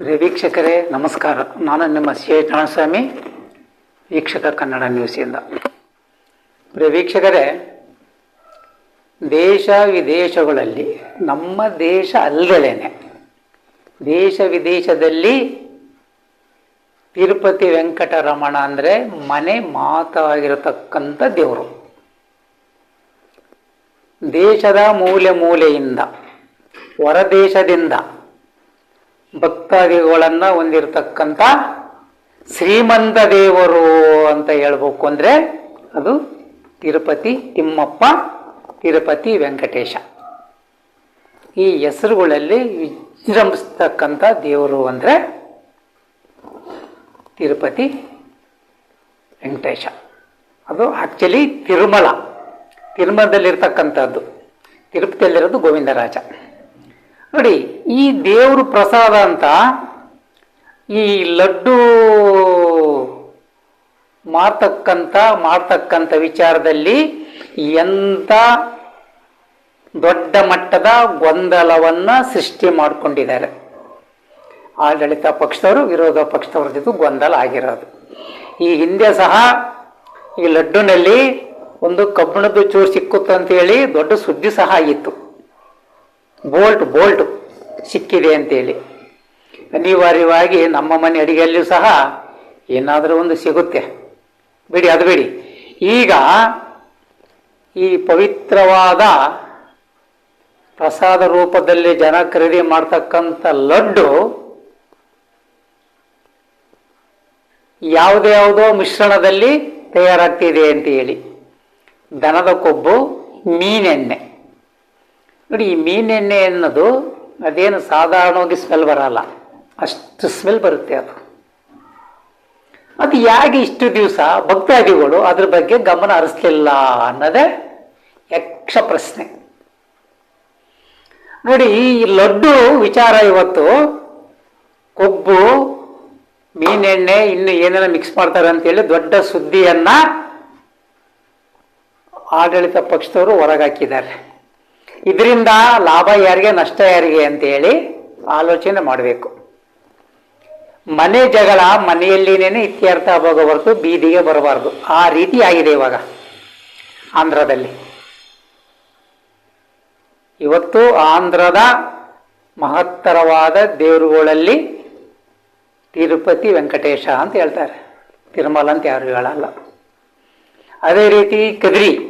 ಪ್ರಿಯ ವೀಕ್ಷಕರೇ, ನಮಸ್ಕಾರ. ನಾನು ನಿಮ್ಮ ಸಿ ಎಚ್ ವೀಕ್ಷಕ ಕನ್ನಡ ನ್ಯೂಸಿಂದ ಪ್ರಿಯ ವೀಕ್ಷಕರೇ, ದೇಶ ವಿದೇಶಗಳಲ್ಲಿ, ನಮ್ಮ ದೇಶ ಅಲ್ಲದೇನೆ ದೇಶ ವಿದೇಶದಲ್ಲಿ ತಿರುಪತಿ ವೆಂಕಟರಮಣ ಅಂದರೆ ಮನೆ ಮಾತಾಗಿರತಕ್ಕಂಥ ದೇವರು. ದೇಶದ ಮೂಲೆ ಮೂಲೆಯಿಂದ, ಹೊರದೇಶದಿಂದ ಭಕ್ತಾದಿಗಳನ್ನು ಹೊಂದಿರತಕ್ಕಂಥ ಶ್ರೀಮಂತ ದೇವರು ಅಂತ ಹೇಳ್ಬೇಕು ಅಂದರೆ ಅದು ತಿರುಪತಿ ತಿಮ್ಮಪ್ಪ, ತಿರುಪತಿ ವೆಂಕಟೇಶ. ಈ ಹೆಸರುಗಳಲ್ಲಿ ವಿಜೃಂಭಿಸ್ತಕ್ಕಂಥ ದೇವರು ಅಂದರೆ ತಿರುಪತಿ ವೆಂಕಟೇಶ. ಅದು ಆಕ್ಚುಲಿ ತಿರುಮಲ. ತಿರುಮಲದಲ್ಲಿರ್ತಕ್ಕಂಥದ್ದು. ತಿರುಪತಿಯಲ್ಲಿರೋದು ಗೋವಿಂದರಾಜ. ನೋಡಿ, ಈ ದೇವರು ಪ್ರಸಾದ ಅಂತ ಈ ಲಡ್ಡು ಮಾಡ್ತಕ್ಕಂಥ ಮಾಡ್ತಕ್ಕಂಥ ವಿಚಾರದಲ್ಲಿ ಎಂಥ ದೊಡ್ಡ ಮಟ್ಟದ ಗೊಂದಲವನ್ನು ಸೃಷ್ಟಿ ಮಾಡಿಕೊಂಡಿದ್ದಾರೆ. ಆಡಳಿತ ಪಕ್ಷದವರು, ವಿರೋಧ ಪಕ್ಷದವ್ರ ಜೊತೆ ಗೊಂದಲ ಆಗಿರೋದು. ಈ ಹಿಂದೆ ಸಹ ಈ ಲಡ್ಡುನಲ್ಲಿ ಒಂದು ಕಬ್ಬಿಣದ ಚೂರು ಸಿಕ್ಕುತ್ತೆ ಅಂತೇಳಿ ದೊಡ್ಡ ಸುದ್ದಿ ಸಹ ಆಗಿತ್ತು ಬೋಲ್ಟ್ ಬೋಲ್ಟ್ ಸಿಕ್ಕಿದೆ ಅಂತೇಳಿ. ಅನಿವಾರ್ಯವಾಗಿ ನಮ್ಮ ಮನೆ ಅಡಿಗೆಯಲ್ಲಿಯೂ ಸಹ ಏನಾದರೂ ಒಂದು ಸಿಗುತ್ತೆ. ಬಿಡಿ, ಅದು ಬಿಡಿ. ಈಗ ಈ ಪವಿತ್ರವಾದ ಪ್ರಸಾದ ರೂಪದಲ್ಲಿ ಜನ ಖರೀದಿ ಮಾಡ್ತಕ್ಕಂಥ ಲಡ್ಡು ಯಾವುದೇ ಯಾವುದೋ ಮಿಶ್ರಣದಲ್ಲಿ ತಯಾರಾಗ್ತಿದೆ ಅಂತ ಹೇಳಿ. ದನದ ಕೊಬ್ಬು, ಮೀನೆಣ್ಣೆ. ನೋಡಿ, ಈ ಮೀನೆಣ್ಣೆ ಅನ್ನೋದು ಅದೇನು ಸಾಧಾರಣವಾಗಿ ಸ್ಮೆಲ್ ಬರಲ್ಲ. ಅಷ್ಟು ಸ್ಮೆಲ್ ಬರುತ್ತೆ ಅದು. ಅದು ಯಾಕೆ ಇಷ್ಟು ದಿವಸ ಭಕ್ತಾದಿಗಳು ಅದ್ರ ಬಗ್ಗೆ ಗಮನ ಹರಿಸ್ಲಿಲ್ಲ ಅನ್ನೋದೇ ಯಕ್ಷ ಪ್ರಶ್ನೆ. ನೋಡಿ, ಈ ಲಡ್ಡು ವಿಚಾರ ಇವತ್ತು, ಕೊಬ್ಬು, ಮೀನೆಣ್ಣೆ, ಇನ್ನು ಏನೇನೋ ಮಿಕ್ಸ್ ಮಾಡ್ತಾರೆ ಅಂತೇಳಿ ದೊಡ್ಡ ಸುದ್ದಿಯನ್ನ ಆಡಳಿತ ಪಕ್ಷದವರು ಹೊರಗಾಕಿದ್ದಾರೆ. ಇದರಿಂದ ಲಾಭ ಯಾರಿಗೆ, ನಷ್ಟ ಯಾರಿಗೆ ಅಂತ ಹೇಳಿ ಆಲೋಚನೆ ಮಾಡಬೇಕು. ಮನೆ ಜಗಳ ಮನೆಯಲ್ಲಿನೇ ಇತ್ಯರ್ಥ ಆಗುವಾಗ ಹೊರತು ಬೀದಿಗೆ ಬರಬಾರ್ದು. ಆ ರೀತಿ ಆಗಿದೆ ಇವಾಗ ಆಂಧ್ರದಲ್ಲಿ. ಇವತ್ತು ಆಂಧ್ರದ ಮಹತ್ತರವಾದ ದೇವರುಗಳಲ್ಲಿ ತಿರುಪತಿ ವೆಂಕಟೇಶ ಅಂತ ಹೇಳ್ತಾರೆ. ತಿರುಮಲ ಅಂತ ಯಾರು ಹೇಳಲ್ಲ. ಅದೇ ರೀತಿ ಕದ್ರಿ.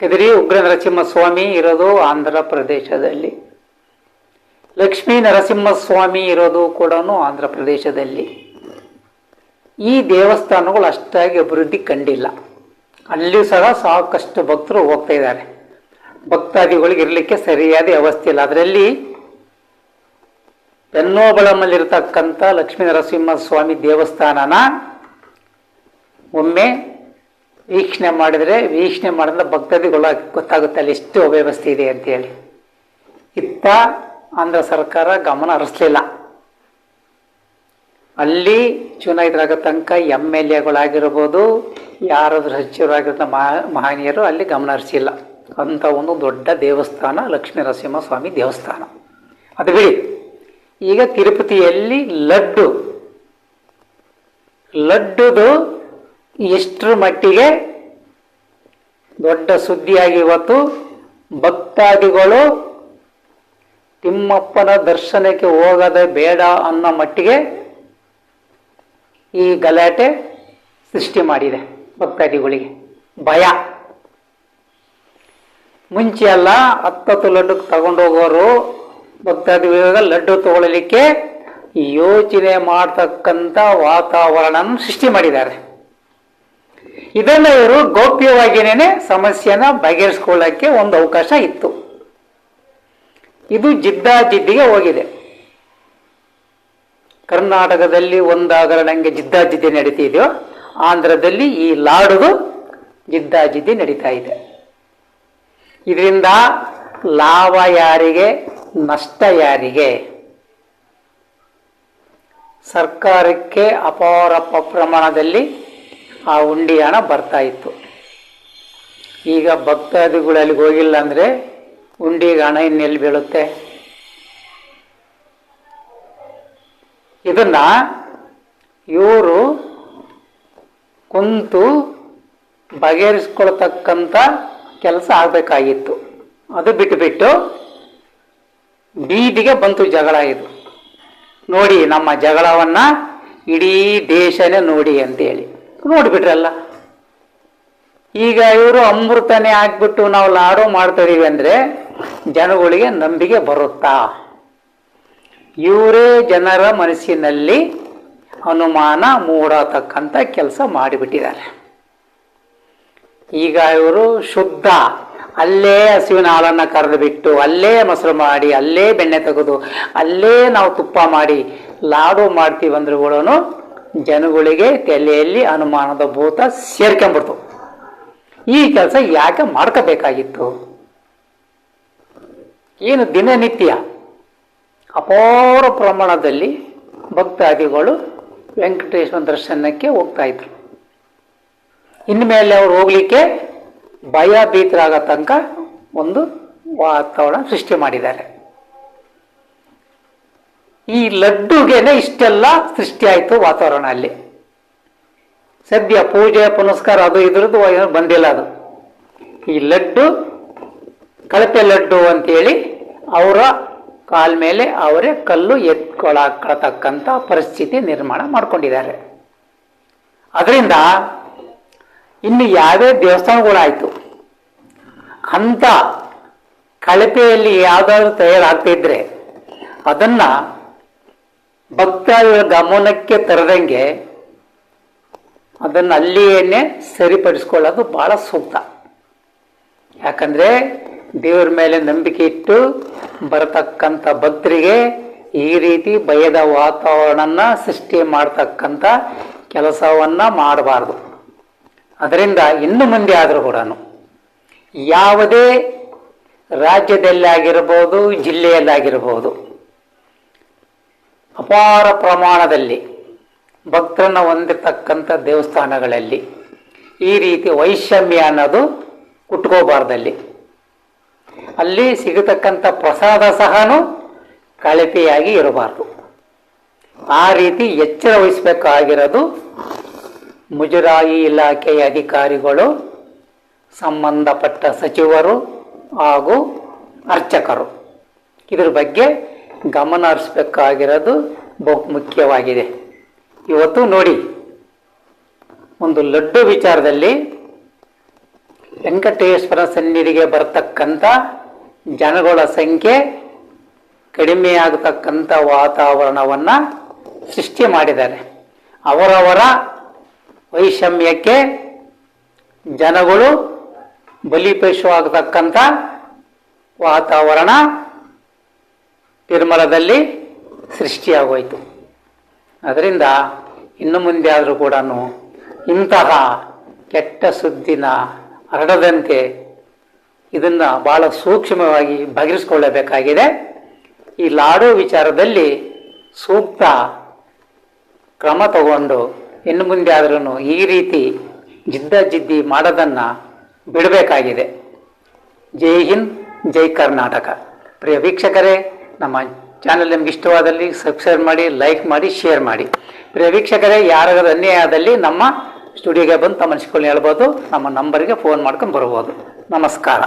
ಕದ್ರಿ ಉಗ್ರ ನರಸಿಂಹಸ್ವಾಮಿ ಇರೋದು ಆಂಧ್ರ ಪ್ರದೇಶದಲ್ಲಿ ಲಕ್ಷ್ಮೀ ನರಸಿಂಹಸ್ವಾಮಿ ಇರೋದು ಕೂಡ ಆಂಧ್ರ ಪ್ರದೇಶದಲ್ಲಿ ಈ ದೇವಸ್ಥಾನಗಳು ಅಷ್ಟಾಗಿ ಅಭಿವೃದ್ಧಿ ಕಂಡಿಲ್ಲ. ಅಲ್ಲಿಯೂ ಸಹ ಸಾಕಷ್ಟು ಭಕ್ತರು ಹೋಗ್ತಾ ಇದ್ದಾರೆ. ಭಕ್ತಾದಿಗಳಿಗೆ ಇರಲಿಕ್ಕೆ ಸರಿಯಾದ ವ್ಯವಸ್ಥೆ ಇಲ್ಲ. ಅದರಲ್ಲಿ ಪೆನ್ನೋಬಳಮಲ್ಲಿರ್ತಕ್ಕಂಥ ಲಕ್ಷ್ಮೀ ನರಸಿಂಹಸ್ವಾಮಿ ದೇವಸ್ಥಾನನ ಒಮ್ಮೆ ವೀಕ್ಷಣೆ ಮಾಡಿದರೆ ವೀಕ್ಷಣೆ ಮಾಡಿದ್ರೆ ಭಕ್ತಾದಿಗಳು ಗೊತ್ತಾಗುತ್ತೆ ಅಲ್ಲಿ ಎಷ್ಟು ಅವ್ಯವಸ್ಥೆ ಇದೆ ಅಂತೇಳಿ ಇತ್ತ ಆಂಧ್ರ ಸರ್ಕಾರ ಗಮನ ಹರಿಸ್ಲಿಲ್ಲ. ಅಲ್ಲಿ ಚುನಾಯಿತರಾಗ ತನಕ ಎಂ ಎಲ್ ಎಗಳಾಗಿರ್ಬೋದು ಯಾರಾದ್ರೂ ಸಚಿವರಾಗಿರೋ ಮಹಾ, ಮಹನೀಯರು ಅಲ್ಲಿ ಗಮನ ಹರಿಸಿಲ್ಲ. ಅಂಥ ಒಂದು ದೊಡ್ಡ ದೇವಸ್ಥಾನ, ಲಕ್ಷ್ಮೀ ನರಸಿಂಹಸ್ವಾಮಿ ದೇವಸ್ಥಾನ. ಅದು ಬಿಡಿ. ಈಗ ತಿರುಪತಿಯಲ್ಲಿ ಲಡ್ಡು. ಲಡ್ಡುದು ಎಷ್ಟರ ಮಟ್ಟಿಗೆ ದೊಡ್ಡ ಸುದ್ದಿಯಾಗಿ ಇವತ್ತು ಭಕ್ತಾದಿಗಳು ತಿಮ್ಮಪ್ಪನ ದರ್ಶನಕ್ಕೆ ಹೋಗದೆ ಬೇಡ ಅನ್ನೋ ಮಟ್ಟಿಗೆ ಈ ಗಲಾಟೆ ಸೃಷ್ಟಿ ಮಾಡಿದೆ ಭಕ್ತಾದಿಗಳಿಗೆ. ಭಯ. ಮುಂಚೆ ಎಲ್ಲ ಹತ್ತತ್ತು ಲಡ್ಡು ತಗೊಂಡೋಗೋರು ಭಕ್ತಾದಿಗಳಿಗೆ ಲಡ್ಡು ತಗೊಳ್ಳಲಿಕ್ಕೆ ಯೋಚನೆ ಮಾಡ್ತಕ್ಕಂಥ ವಾತಾವರಣ ಸೃಷ್ಟಿ ಮಾಡಿದ್ದಾರೆ. ಇದನ್ನ ಇವರು ಗೌಪ್ಯವಾಗಿನೇ ಸಮಸ್ಯೆನ ಬಗೆಹರಿಸ್ಕೊಳ್ಳಕ್ಕೆ ಒಂದು ಅವಕಾಶ ಇತ್ತು. ಇದು ಜಿದ್ದಾಜಿದ್ದಿಗೆ ಹೋಗಿದೆ. ಕರ್ನಾಟಕದಲ್ಲಿ ಒಂದು ಹಗರಣಂಗೆ ಜಿದ್ದಾಜಿದ್ದಿ ನಡೀತಿದೆಯೋ, ಆಂಧ್ರದಲ್ಲಿ ಈ ಲಾಡುದು ಜಿದ್ದಾಜಿದ್ದಿ ನಡೀತಾ ಇದೆ. ಇದರಿಂದ ಲಾಭ ಯಾರಿಗೆ, ನಷ್ಟ ಯಾರಿಗೆ? ಸರ್ಕಾರಕ್ಕೆ ಅಪಾರ ಪ್ರಮಾಣದಲ್ಲಿ ಆ ಉಂಡಿ ಹಣ ಬರ್ತಾ ಇತ್ತು. ಈಗ ಭಕ್ತಾದಿಗಳು ಅಲ್ಲಿಗೆ ಹೋಗಿಲ್ಲ ಅಂದರೆ ಉಂಡಿಗೆ ಹಣ ಇನ್ನೆಲ್ಲಿ ಬೀಳುತ್ತೆ? ಇದನ್ನು ಇವರು ಕುಂತು ಬಗೆಹರಿಸ್ಕೊಳ್ತಕ್ಕಂಥ ಕೆಲಸ ಆಗಬೇಕಾಗಿತ್ತು. ಅದು ಬಿಟ್ಟುಬಿಟ್ಟು ಬೀದಿಗೆ ಬಂತು ಜಗಳ ಇದು. ನೋಡಿ ನಮ್ಮ ಜಗಳವನ್ನ ಇಡೀ ದೇಶನೇ ನೋಡಿ ಅಂತೇಳಿ. ನೋಡಿಬಿಟ್ರಲ್ಲ. ಈಗ ಇವರು ಅಮೃತನೇ ಆಗ್ಬಿಟ್ಟು ನಾವು ಲಾಡು ಮಾಡ್ತಾ ಅಂದರೆ ಅಂದ್ರೆ ಜನಗಳಿಗೆ ನಂಬಿಕೆ ಬರುತ್ತಾ? ಇವರೇ ಜನರ ಮನಸ್ಸಿನಲ್ಲಿ ಅನುಮಾನ ಮೂಡತಕ್ಕಂಥ ಕೆಲಸ ಮಾಡಿಬಿಟ್ಟಿದ್ದಾರೆ. ಈಗ ಇವರು ಶುದ್ಧ, ಅಲ್ಲೇ ಹಸುವಿನ ಹಾಲನ್ನು ಕರೆದು ಬಿಟ್ಟು ಅಲ್ಲೇ ಮೊಸರು ಮಾಡಿ, ಅಲ್ಲೇ ಬೆಣ್ಣೆ ತೆಗೆದು, ಅಲ್ಲೇ ನಾವು ತುಪ್ಪ ಮಾಡಿ, ಲಾಡು ಮಾಡ್ತೀವಿ ಅಂದ್ರೆ ಕೂಡ ಜನಗಳಿಗೆ ತಲೆಯಲ್ಲಿ ಅನುಮಾನದ ಭೂತ ಸೇರ್ಕೊಂಬಿಡ್ತು ಈ ಕೆಲಸ ಯಾಕೆ ಮಾಡ್ಕೋಬೇಕಾಗಿತ್ತು? ಏನು ದಿನನಿತ್ಯ ಅಪಾರ ಪ್ರಮಾಣದಲ್ಲಿ ಭಕ್ತಾದಿಗಳು ವೆಂಕಟೇಶ್ವರ ದರ್ಶನಕ್ಕೆ ಹೋಗ್ತಾ ಇದ್ರು. ಇನ್ಮೇಲೆ ಅವ್ರು ಹೋಗ್ಲಿಕ್ಕೆ ಭಯ ಭೀತರಾಗೋ ತನಕ ಒಂದು ವಾತಾವರಣ ಸೃಷ್ಟಿ ಮಾಡಿದ್ದಾರೆ. ಈ ಲಡ್ಡುಗೆನೆ ಇಷ್ಟೆಲ್ಲ ಸೃಷ್ಟಿಯಾಯಿತು ವಾತಾವರಣ ಅಲ್ಲಿ. ಸದ್ಯ ಪೂಜೆ, ಪುನಸ್ಕಾರ ಅದು ಇದ್ರದ್ದು ಏನು ಬಂದಿಲ್ಲ ಅದು. ಈ ಲಡ್ಡು, ಕಳಪೆ ಲಡ್ಡು ಅಂತೇಳಿ ಅವರ ಕಾಲ್ ಮೇಲೆ ಅವರೇ ಕಲ್ಲು ಎತ್ಕೊಳಕತಕ್ಕಂಥ ಪರಿಸ್ಥಿತಿ ನಿರ್ಮಾಣ ಮಾಡ್ಕೊಂಡಿದ್ದಾರೆ. ಅದರಿಂದ ಇನ್ನು ಯಾವ್ಯಾವ ದೇವಸ್ಥಾನಗಳಾಯಿತು. ಅಂಥ ಕಳಪೆಯಲ್ಲಿ ಯಾವ್ದಾದ್ರು ತಯಾರಾಗ್ತಿದ್ರೆ ಅದನ್ನ ಭಕ್ತರ ಗಮನಕ್ಕೆ ತರದಂಗೆ ಅದನ್ನು ಅಲ್ಲಿಯೇನೆ ಸರಿಪಡಿಸ್ಕೊಳ್ಳೋದು ಬಹಳ ಸೂಕ್ತ. ಯಾಕಂದ್ರೆ ದೇವರ ಮೇಲೆ ನಂಬಿಕೆ ಇಟ್ಟು ಬರತಕ್ಕಂಥ ಭಕ್ತರಿಗೆ ಈ ರೀತಿ ಭಯದ ವಾತಾವರಣನ ಸೃಷ್ಟಿ ಮಾಡ್ತಕ್ಕಂಥ ಕೆಲಸವನ್ನ ಮಾಡಬಾರ್ದು. ಅದರಿಂದ ಇನ್ನು ಮುಂದೆ ಆದರೂ ಕೂಡ ಯಾವುದೇ ರಾಜ್ಯದಲ್ಲಾಗಿರ್ಬೋದು, ಜಿಲ್ಲೆಯಲ್ಲಾಗಿರ್ಬೋದು ಅಪಾರ ಪ್ರಮಾಣದಲ್ಲಿ ಭಕ್ತರನ್ನು ಹೊಂದಿರತಕ್ಕಂಥ ದೇವಸ್ಥಾನಗಳಲ್ಲಿ ಈ ರೀತಿ ವೈಷಮ್ಯ ಅನ್ನೋದು ಕುಟ್ಕೋಬಾರ್ದಲ್ಲಿ. ಅಲ್ಲಿ ಸಿಗತಕ್ಕಂಥ ಪ್ರಸಾದ ಸಹನು ಕಳಪೆಯಾಗಿ ಇರಬಾರ್ದು. ಆ ರೀತಿ ಎಚ್ಚರ ವಹಿಸಬೇಕಾಗಿರೋದು ಮುಜರಾಯಿ ಇಲಾಖೆಯ ಅಧಿಕಾರಿಗಳು, ಸಂಬಂಧಪಟ್ಟ ಸಚಿವರು ಹಾಗೂ ಅರ್ಚಕರು. ಇದ್ರ ಬಗ್ಗೆ ಗಮನ ಹರಿಸ್ಬೇಕಾಗಿರೋದು ಬಹು ಮುಖ್ಯವಾಗಿದೆ ಇವತ್ತು ನೋಡಿ, ಒಂದು ಲಡ್ಡು ವಿಚಾರದಲ್ಲಿ ವೆಂಕಟೇಶ್ವರ ಸನ್ನಿಧಿಗೆ ಬರ್ತಕ್ಕಂಥ ಜನಗಳ ಸಂಖ್ಯೆ ಕಡಿಮೆ ಆಗತಕ್ಕಂಥ ವಾತಾವರಣವನ್ನು ಸೃಷ್ಟಿ ಮಾಡಿದ್ದಾರೆ. ಅವರವರ ವೈಷಮ್ಯಕ್ಕೆ ಜನಗಳು ಬಲಿಪಶುವಾಗತಕ್ಕಂಥ ವಾತಾವರಣ ತಿರುಮಲದಲ್ಲಿ ಸೃಷ್ಟಿಯಾಗೋಯಿತು. ಅದರಿಂದ ಇನ್ನು ಮುಂದೆ ಆದರೂ ಕೂಡ ಇಂತಹ ಕೆಟ್ಟ ಸುದ್ದಿನ ಹರಡದಂತೆ ಇದನ್ನು ಭಾಳ ಸೂಕ್ಷ್ಮವಾಗಿ ಬಗೆಹರಿಸಿಕೊಳ್ಳಬೇಕಾಗಿದೆ. ಈ ಲಾಡು ವಿಚಾರದಲ್ಲಿ ಸೂಕ್ತ ಕ್ರಮ ತಗೊಂಡು ಇನ್ನು ಮುಂದೆ ಆದ್ರೂ ಈ ರೀತಿ ಜಿದ್ದ ಜಿದ್ದಿ ಮಾಡೋದನ್ನು ಬಿಡಬೇಕಾಗಿದೆ. ಜೈ ಹಿಂದ್, ಜೈ ಕರ್ನಾಟಕ. ಪ್ರಿಯ ವೀಕ್ಷಕರೇ ನಮ್ಮ ಚಾನಲ್ ನಿಮ್ಗೆ ಇಷ್ಟವಾದಲ್ಲಿ ಸಬ್ಸ್ಕ್ರೈಬ್ ಮಾಡಿ ಲೈಕ್ ಮಾಡಿ ಶೇರ್ ಮಾಡಿ. ಪ್ರಿಯ ವೀಕ್ಷಕರೇ, ಯಾರಾದರೂ ಅನ್ಯಾಯ ಆದಲ್ಲಿ ನಮ್ಮ ಸ್ಟುಡಿಯೋಗೆ ಬಂದು ತಮ್ಮ ಅನಿಸಿಕೊಂಡು ಹೇಳ್ಬೋದು. ನಮ್ಮ ನಂಬರ್ಗೆ ಫೋನ್ ಮಾಡ್ಕೊಂಡು ಬರ್ಬೋದು ನಮಸ್ಕಾರ.